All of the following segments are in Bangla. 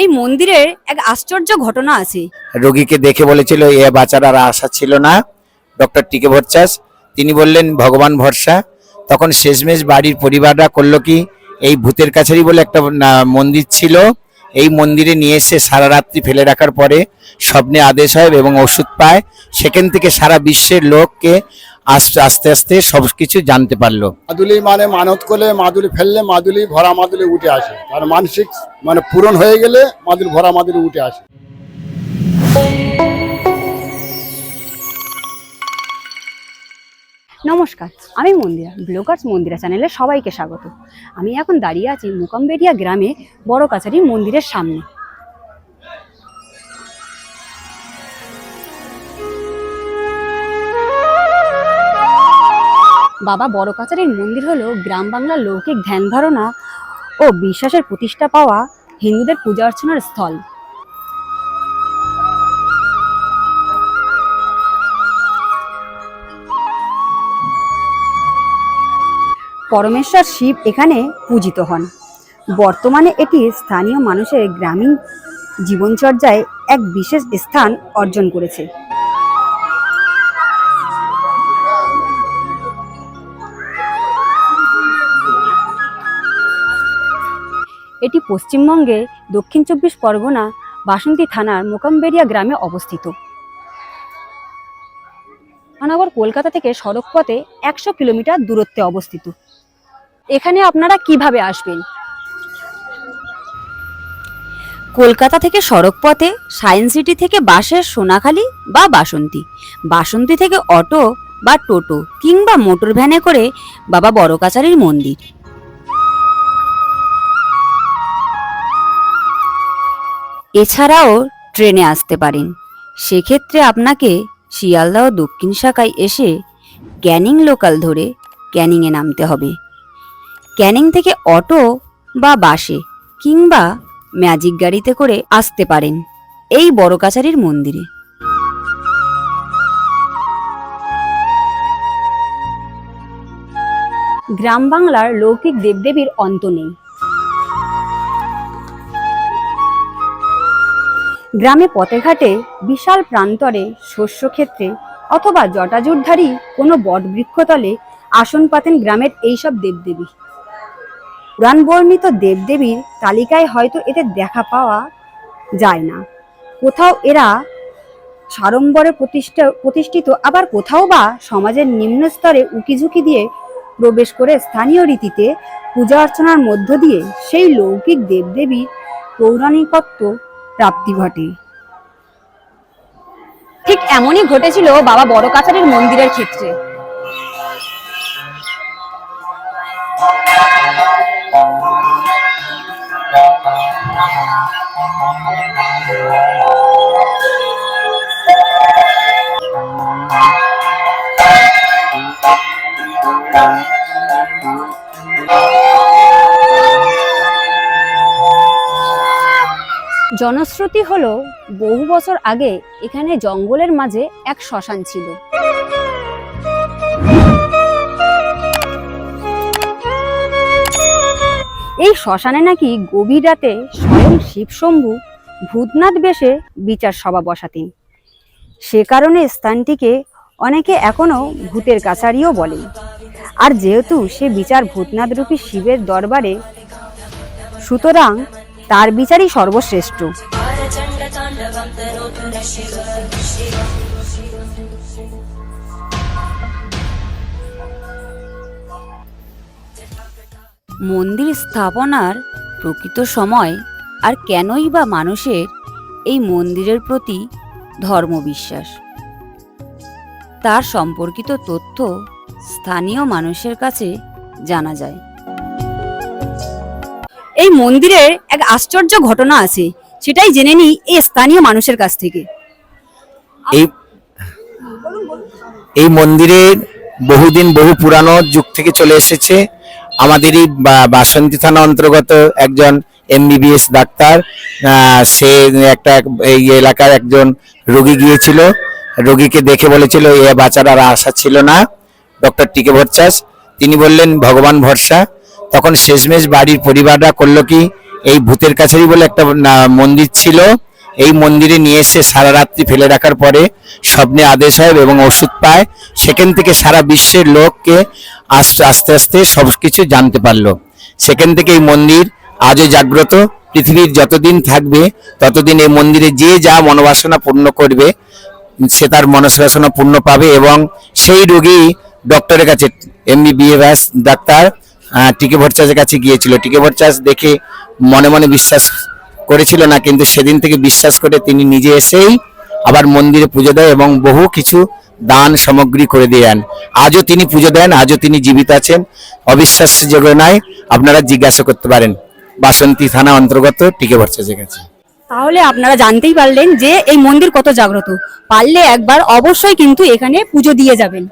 এই মন্দিরের এক আশ্চর্য ঘটনা আছে। রোগীকে দেখে বলেছিল, এ বাঁচার আর আশা ছিল না, ডক্টর টিকে ভরচাস তিনি বললেন, ভগবান ভরসা। তখন শেষমেশ বাড়ির পরিবাররা করল কি, এই ভূতের কাছারি বলে একটা মন্দির ছিল। এই মন্দিরে নিয়ে এসে সারা রাত্রি ফেলে রাখার পরে স্বপ্নে আদেশ হয় এবং ওষুধ পায়। সেখান থেকে সারা বিশ্বের লোককে আস্তে আস্তে আস্তে সব কিছু জানতে পারল। মাদুলি মানে মানত করলে মাদুলি ফেললে মাদুলি ভরা মাদুলি উঠে আসে। আর মানসিক মানে পূরণ হয়ে গেলে মাদুলি ভরা মাদুলি উঠে আসে। নমস্কার আমি মন্দিরা ব্লগার্স মন্দিরা চ্যানেলে সবাইকে স্বাগত। আমি এখন দাঁড়িয়ে আছি মুকামবেড়িয়া গ্রামে বড় কাছারি মন্দিরের সামনে। বাবা বড় কাছারির মন্দির হলো গ্রাম বাংলার লৌকিক ধ্যান ধারণা ও বিশ্বাসের প্রতিষ্ঠা পাওয়া হিন্দুদের পূজা অর্চনার স্থল। পরমেশ্বর শিব এখানে পূজিত হন। বর্তমানে এটি স্থানীয় মানুষের গ্রামীণ জীবনচর্যায় এক বিশেষ স্থান অর্জন করেছে। এটি পশ্চিমবঙ্গে দক্ষিণ চব্বিশ পরগনা বাসন্তী থানার মোকামবেড়িয়া গ্রামে অবস্থিত। মহানগর কলকাতা থেকে সড়ক পথে একশো কিলোমিটার দূরত্বে অবস্থিত। এখানে আপনারা কীভাবে আসবেন? কলকাতা থেকে সড়ক পথে সায়েন্স সিটি থেকে বাসের সোনাখালি বা বাসন্তী বাসন্তী থেকে অটো বা টোটো কিংবা মোটর ভ্যানে করে বাবা বড় কাছারির মন্দির। এছাড়াও ট্রেনে আসতে পারেন। সেক্ষেত্রে আপনাকে শিয়ালদহ দক্ষিণ শাখায় এসে ক্যানিং লোকাল ধরে ক্যানিংয়ে নামতে হবে। ক্যানিং থেকে অটো বা বাসে কিংবা ম্যাজিক গাড়িতে করে আসতে পারেন এই বড় কাছারির মন্দিরে। গ্রাম বাংলার লৌকিক দেবদেবীর অন্ত নেই। গ্রামে পথে ঘাটে, বিশাল প্রান্তরে, শস্যক্ষেত্রে অথবা জটাজুটধারী কোনো বটবৃক্ষতলে আসন পাতেন গ্রামের এইসব দেবদেবী। পুরাণ বর্ণিত দেবদেবীর তালিকায় হয়তো এদের দেখা পাওয়া যায় না। কোথাও এরা সাড়ম্বরে প্রতিষ্ঠা, প্রতিষ্ঠিত, আবার কোথাও বা সমাজের নিম্ন স্তরে উকিঝুঁকি দিয়ে প্রবেশ করে স্থানীয় রীতিতে পূজা অর্চনার মধ্য দিয়ে সেই লৌকিক দেবদেবীর পৌরাণিকত্ব প্রাপ্তি ঘটে। ঠিক এমনই ঘটেছিল বাবা বড় কাছারের মন্দিরের ক্ষেত্রে। জনশ্রুতি হলো বহু বছর আগে এখানে জঙ্গলের মাঝে এক শ্মশান ছিল। এই শ্মশানে নাকি গভীর রাতে স্বয়ং শিবশম্ভু ভূতনাথ বেশে বিচার সভা বসাতেন। সে কারণে স্থানটিকে অনেকে এখনও ভূতের কাছারিও বলেন। আর যেহেতু সে বিচার ভূতনাথ রূপী শিবের দরবারে, সুতরাং তার বিচারই সর্বশ্রেষ্ঠ। মন্দির স্থাপনার প্রকৃত সময় আর কেনই বা মানুষের এই মন্দিরের প্রতি ধর্মবিশ্বাস। তার সম্পর্কিত তথ্য স্থানীয় মানুষের কাছে জানা যায়। এই মন্দিরের এক আশ্চর্য ঘটনা আছে, সেটাই জেনে নিই এই স্থানীয় মানুষের কাছ থেকে। এই এই মন্দিরের বহুদিন বহু পুরানো যুগ থেকে চলে এসেছে। আমাদেরই বাসন্তী থানা অন্তর্গত একজন এমবিবিএস ডাক্তার সে একটা এই এলাকার একজন রোগী গিয়েছিল। রোগীকে দেখে বলেছিল, এ বাঁচার আর আশা ছিল না। ডক্টর টিকে ভরচাস তিনি বললেন, ভগবান ভরসা। তখন শেষমেশ বাড়ির পরিবাররা করল কি, এই ভূতের কাছারি বলে একটা মন্দির ছিল। এই মন্দিরে নিয়ে এসে সারা রাত্রি ফেলে রাখার পরে স্বপ্নে আদেশ হয় এবং ওষুধ পায়। সেখান থেকে সারা বিশ্বের লোককে আস্তে আস্তে আস্তে সব কিছু জানতে পারল। সেখান থেকে এই মন্দির আজও জাগ্রত। পৃথিবীর যতদিন থাকবে, ততদিন এই মন্দিরে যে যা মনোবাসনা পূর্ণ করবে, সে তার মনসাসনা পূর্ণ পাবে এবং সেই রোগী ডক্টরের কাছে এমবিবিএস ডাক্তার টিকে ভট্টাচার্যের কাছে গিয়েছিল। টিকে ভট্টাচার্য দেখে মনে মনে বিশ্বাস করেছিল না কিন্তু সেদিন থেকে বিশ্বাস করে তিনি নিজে এসেই আবার মন্দিরে পুজো দেয় এবং বহু কিছু দান সামগ্রী করে দেন আজও তিনি পুজো দেন আজও তিনি জীবিত আছেন। অবিশ্বাসযোগ্য নয় আপনারা জিজ্ঞাসা করতে পারেন। বাসন্তী থানা অন্তর্গত টিকে ভট্টাচার্যের কাছে। তাহলে আপনারা জানতেই পারলেন যে এই মন্দির কত জাগ্রত। পারলে একবার অবশ্যই কিন্তু এখানে পুজো দিয়ে যাবেন।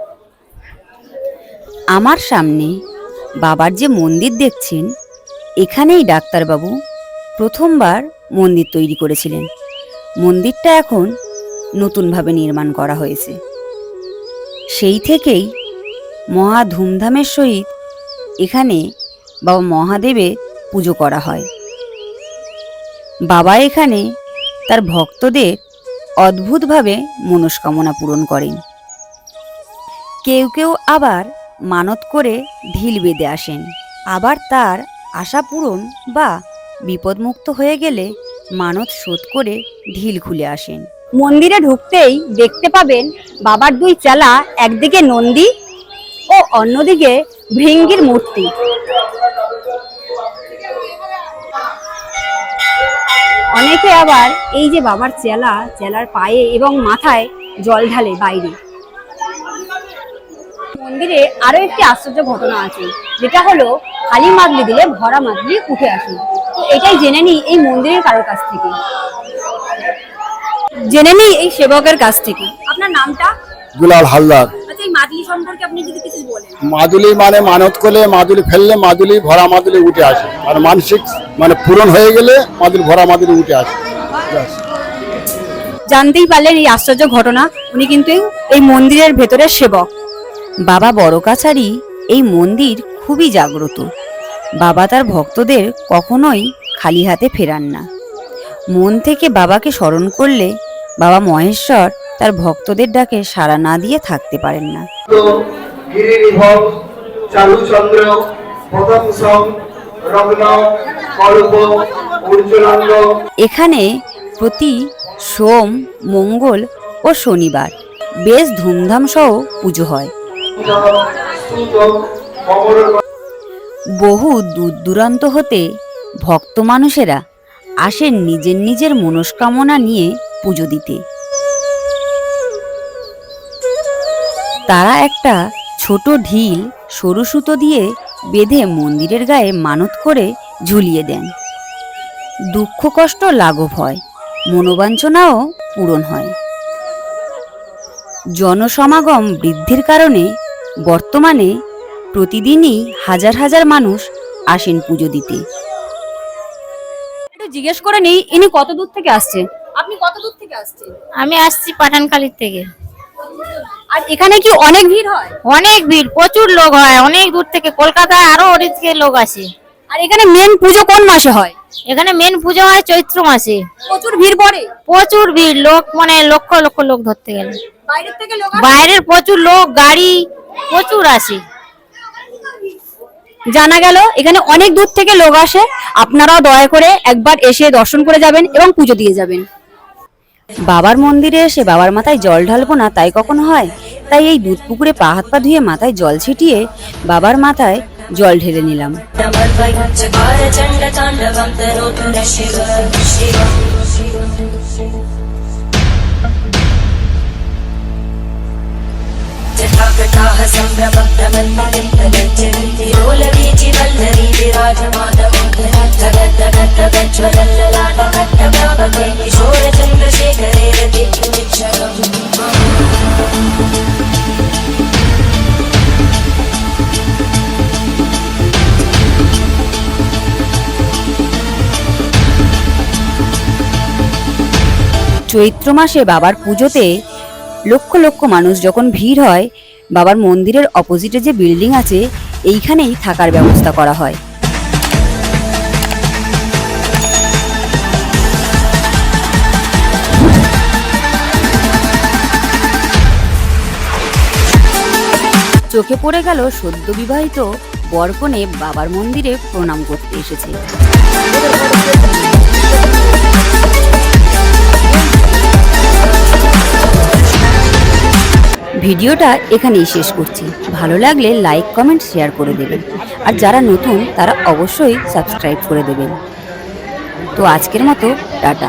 আমার সামনে বাবার যে মন্দির দেখছেন, এখানেই ডাক্তারবাবু প্রথমবার মন্দির তৈরি করেছিলেন। মন্দিরটা এখন নতুনভাবে নির্মাণ করা হয়েছে। সেই থেকেই মহা ধুমধামের সহিত এখানে বাবা মহাদেবে পুজো করা হয়। বাবা এখানে তার ভক্তদের অদ্ভুতভাবে মনস্কামনা পূরণ করেন। কেউ কেউ আবার মানত করে ঢিল বেঁধে আসেন। আবার তার আশা পূরণ বা বিপদমুক্ত হয়ে গেলে মানত শোধ করে ঢিল খুলে আসেন। মন্দিরে ঢুকতেই দেখতে পাবেন বাবার দুই চেলা, একদিকে নন্দী ও অন্যদিকে ভৃঙ্গির মূর্তি। অনেকে আবার এই যে বাবার চেলা, চেলার পায়ে এবং মাথায় জল ঢালে বাইরে। মন্দিরে আরও একটি আশ্চর্য ঘটনা আছে যেটা হলো খালি মাদলি দিলে ভরা মাদলি উঠে আসে। তো এটাই জেনে নিই এই মন্দিরের কারোর কাছ থেকে। জেনে নিই এই সেবকের কাছ থেকে। আপনার নামটা? দুলাল হালদার। আচ্ছা এই মাদলি সম্পর্কে আপনি যদি কিছু বলেন। মাদুলি মানে মানত করলে মাদুলি ফেললে মাদুলি ভরা মাদুলি উঠে আসে। আর মানসিক মানে পূরণ হয়ে গেলে মাদুলি ভরা মাদুলি উঠে আসে। জানতেই পারলেন এই আশ্চর্য ঘটনা। উনি কিন্তু এই মন্দিরের ভেতরের সেবক। বাবা বড় কাছারি এই মন্দির খুবই জাগ্রত। বাবা তার ভক্তদের কখনোই খালি হাতে ফেরান না। মন থেকে বাবাকে স্মরণ করলে বাবা মহেশ্বর তার ভক্তদের ডাকে সাড়া না দিয়ে থাকতে পারেন না। গিরিনিভ চারুচন্দ্র প্রথম সম রগ্ন কল্প উজ্জ্বলাঙ্গ। এখানে প্রতি সোম মঙ্গল ও শনিবার বেশ ধুমধাম সহ পুজো হয়। বহু দূর দূরান্ত হতে ভক্ত মানুষেরা আসেন নিজের নিজের মনস্কামনা নিয়ে পুজো দিতে। তারা একটা ছোট ঢিল সরু সুতো দিয়ে বেঁধে মন্দিরের গায়ে মানত করে ঝুলিয়ে দেন। দুঃখ, কষ্ট, লাঘব হয়, মনোবাঞ্ছনাও পূরণ হয়। জনসমাগম বৃদ্ধির কারণে বর্তমানে প্রতিদিনই হাজার হাজার মানুষ আসেন পুজো দিতে। একটু জিজ্ঞেস করে নেই ইনি কত দূর থেকে আসছে? আপনি কত দূর থেকে আসছেন? আমি আসছি পাঠানখালীর থেকে। আর এখানে কি অনেক ভিড় হয়? অনেক ভিড় প্রচুর লোক হয় অনেক দূর থেকে। কলকাতায় আরও অনেক থেকে লোক আসে। আর এখানে মেন পুজো কোন মাসে হয়? এখানে মেন পুজো হয় চৈত্র মাসে। প্রচুর ভিড় পড়ে? প্রচুর ভিড় লোক মানে লক্ষ লক্ষ লোক ধরতে গেলে। বাইরের থেকে লোক বাইরের প্রচুর লোক গাড়ি প্রচুর আসে। জানা গেল এখানে অনেক দূর থেকে লোক আসে। আপনারাও দয়া করে একবার এসে দর্শন করে যাবেন এবং পুজো দিয়ে যাবেন। বাবার মন্দিরে এসে বাবার মাথায় জল ঢালবো না তাই কখনো হয়? তাই এই দুধ পুকুরে পা হাত পা ধুয়ে মাথায় জল ছিটিয়ে বাবার মাথায় জল ঢেলে নিলাম। चकार चण्ड ताण्डवं तनोतु न शिव शिव जटाकटाः सम्भ्रमभ्रमन्मलिन्दलज्जन्ति लोलवीचि वल्लरी विराजमानमङ्गलज्जगद्दगद्दगज्ज्वलल्ललाटकट्टप्रापके किशोरचन्द्रशेखरे रतिक्षणम् চৈত্র মাসে বাবার পুজোতে লক্ষ লক্ষ মানুষ যখন ভিড় হয়, বাবার মন্দিরের অপোজিটে যে বিল্ডিং আছে, এইখানেই থাকার ব্যবস্থা করা হয়। চোখে পড়ে গেল সদ্য বিবাহিত বরকনে বাবার মন্দিরে প্রণাম করতে এসেছে। ভিডিওটা এখানেই শেষ করছি। ভালো লাগলে লাইক কমেন্ট শেয়ার করে দেবেন। আর যারা নতুন, তারা অবশ্যই সাবস্ক্রাইব করে দেবেন। তো আজকের মতো, টাটা।